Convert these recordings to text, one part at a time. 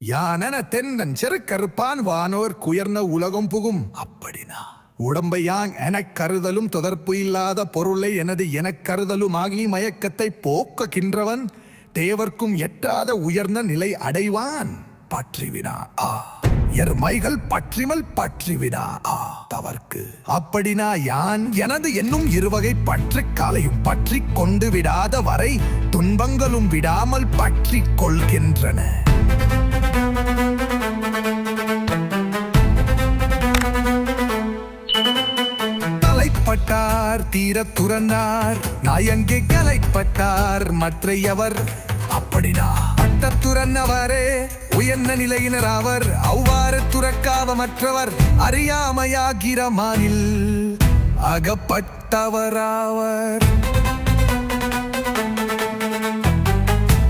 யானென தென்னன் செருக்கறுப்பான் வானோர் குயர்ந்த உலகம் புகும். அப்படினா உடம்பை யாங் எனக் கருதலும் தொடர்பு இல்லாத பொருளை எனது எனக் கருதலுமாகி மயக்கத்தை போக்குகின்றவன் தேவர்க்கும் எட்டாத உயர்ந்த நிலை அடைவான். பற்றிவினா ஆ எருமைகள் பற்றிமல் பற்றிவிடா ஆ தவர்க்கு. அப்படினா யான் எனது என்னும் இருவகை பற்றி காலையும் பற்றி கொண்டு விடாத வரை துன்பங்களும் விடாமல் பற்றி கொள்கின்றன. தலைப்பட்டார் தீர துறந்தார். நாயங்கே கலைப்பட்டார். மற்றையவர் அப்படினா. பட்ட துறந்தவரே உயர்ந்த நிலையினர் அவர் அவ்வாறு துறக்காத மற்றவர் அறியாமையாகிறமானில் அகப்பட்டவராவர்.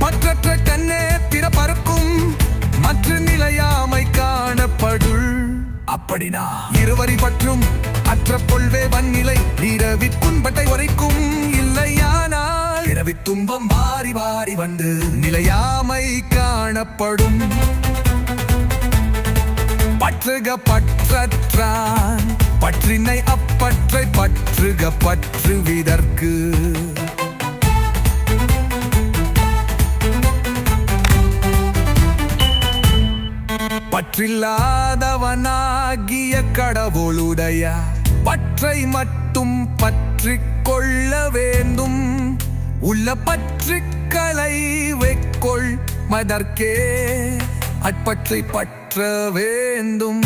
பற்றற்ற கண்ணே பறக்கும் மற்ற நிலையாமை காணப்படுள். அப்படினா. இருவரி பற்றும் அற்ற துன்பம் வாரி வாரி வந்து நிலையாமை காணப்படும். பற்றுக பற்றற்றான் பற்றினை அப்பற்றை பற்றுக பற்றுவிதற்கு பற்றில்லாதவனாகிய கடவுளுடைய பற்றை மட்டும் பற்றிக் கொள்ள வேண்டும். உள்ள பற்றுக்களை வைக்கொள் மதற்கே அட்பற்றை பற்ற வேண்டும்.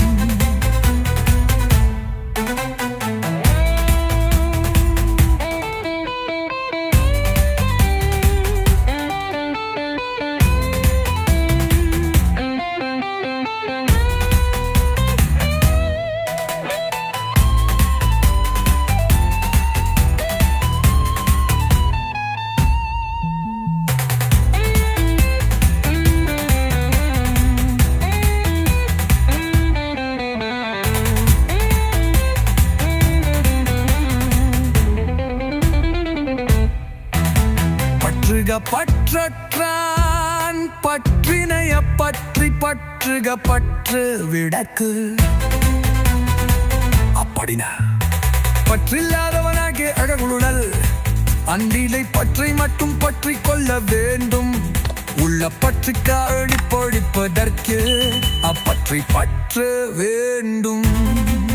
பற்றுக பற்றற்றான் பற்றினைய பற்றி பற்றுக பற்று விடக்கு. அப்படினா? பற்றில்லாதவனாகிய அழகுழல் அன்றிலை பற்றை மட்டும் பற்றி கொள்ள வேண்டும். உள்ள பற்றுக்க அழிப்பொழிப்பதற்கு அப்பற்றி பற்று வேண்டும்.